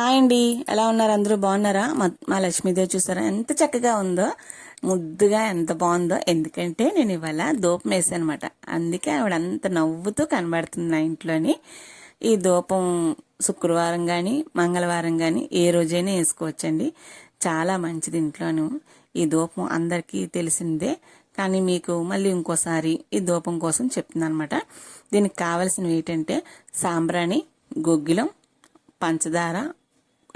Hi అండి. ఎలా ఉన్నారు? అందరూ బాగున్నారా? మా మా లక్ష్మీదేవి చూసారా? ఎంత చక్కగా ఉందో ముద్దుగా ఎంత బాగుందో. ఎందుకంటే నేను ఇవాళ దూపం వేసాను అనమాట అందుకే ఆవిడ అంత నవ్వుతూ కనబడుతుంది నా ఇంట్లోని. ఈ దూపం శుక్రవారం కానీ మంగళవారం కానీ ఏ రోజైనా వేసుకోవచ్చండి. చాలా మంచిది ఇంట్లోను. ఈ దూపం అందరికీ తెలిసిందే. కానీ మీకు మళ్ళీ ఇంకోసారి ఈ దూపం కోసం చెప్తున్నాను అనమాట దీనికి కావలసినవి ఏంటంటే సాంబ్రాణి గొగ్గిలం పంచదార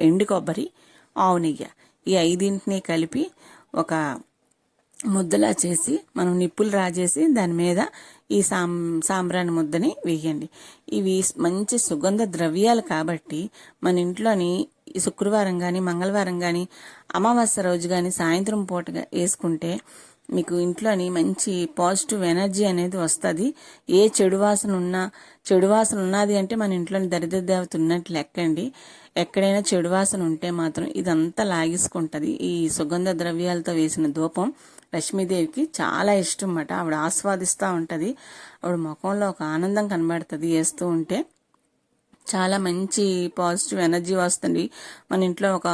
ఎండు కొబ్బరి ఆవు నెయ్యి. ఈ ఐదింటిని కలిపి ఒక ముద్దలా చేసి మనం నిప్పులు రాజేసి దాని మీద ఈ సాం సాంబ్రాణి ముద్దని వేయండి. ఇవి మంచి సుగంధ ద్రవ్యాలు కాబట్టి మన ఇంట్లోని ఈ శుక్రవారం కానీ మంగళవారం కానీ అమావాస్య రోజు కానీ సాయంత్రం పూటగా వేసుకుంటే మీకు ఇంట్లోని మంచి పాజిటివ్ ఎనర్జీ అనేది వస్తుంది. ఏ చెడు వాసన ఉన్నా చెడు వాసన ఉన్నది అంటే మన ఇంట్లోని దరిద్ర దేవత ఉన్నట్టు లెక్కండి. ఎక్కడైనా చెడు వాసన ఉంటే మాత్రం ఇదంతా లాగేసుకుంటుంది. ఈ సుగంధ ద్రవ్యాలతో వేసిన ధూపం లక్ష్మీదేవికి చాలా ఇష్టం అన్నమాట. ఆవిడ ఆస్వాదిస్తూ ఉంటుంది. ఆవిడ ముఖంలో ఒక ఆనందం కనబడుతుంది. వేస్తూ ఉంటే చాలా మంచి పాజిటివ్ ఎనర్జీ వస్తుంది. మన ఇంట్లో ఒక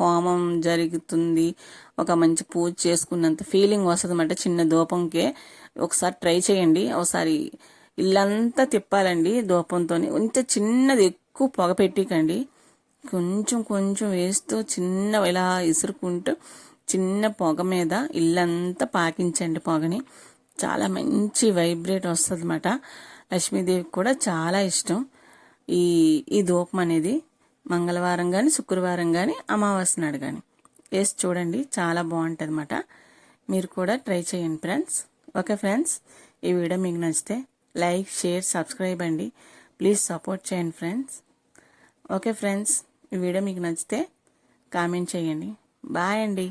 హోమం జరుగుతుంది. ఒక మంచి పూజ చేసుకున్నంత ఫీలింగ్ వస్తుంది అన్నమాట చిన్న దూపంకే. ఒకసారి ట్రై చేయండి. ఒకసారి ఇల్లంతా తిప్పాలండి దూపంతో ఇంత చిన్నది ఎక్కువ పొగ పెట్టికండి. కొంచెం కొంచెం వేస్తూ చిన్న ఇలా ఇసురుకుంటూ చిన్న పొగ మీద ఇల్లంతా పాకించండి పొగని. చాలా మంచి వైబ్రేట్ వస్తుంది అన్నమాట లక్ష్మీదేవికి కూడా చాలా ఇష్టం. ఈ ఈ ధూపం అనేది మంగళవారం కానీ శుక్రవారం కానీ అమావాస్య నాడు కానీ వేసి చూడండి చాలా బాగుంటుంది అన్నమాట మీరు కూడా ట్రై చేయండి ఫ్రెండ్స్. ఓకే ఫ్రెండ్స్ ఈ వీడియో మీకు నచ్చితే లైక్ షేర్ సబ్స్క్రైబ్ అండి. ప్లీజ్ సపోర్ట్ చేయండి ఫ్రెండ్స్. ఓకే ఫ్రెండ్స్ ఈ వీడియో మీకు నచ్చితే కామెంట్ చేయండి. బాయ్ అండి.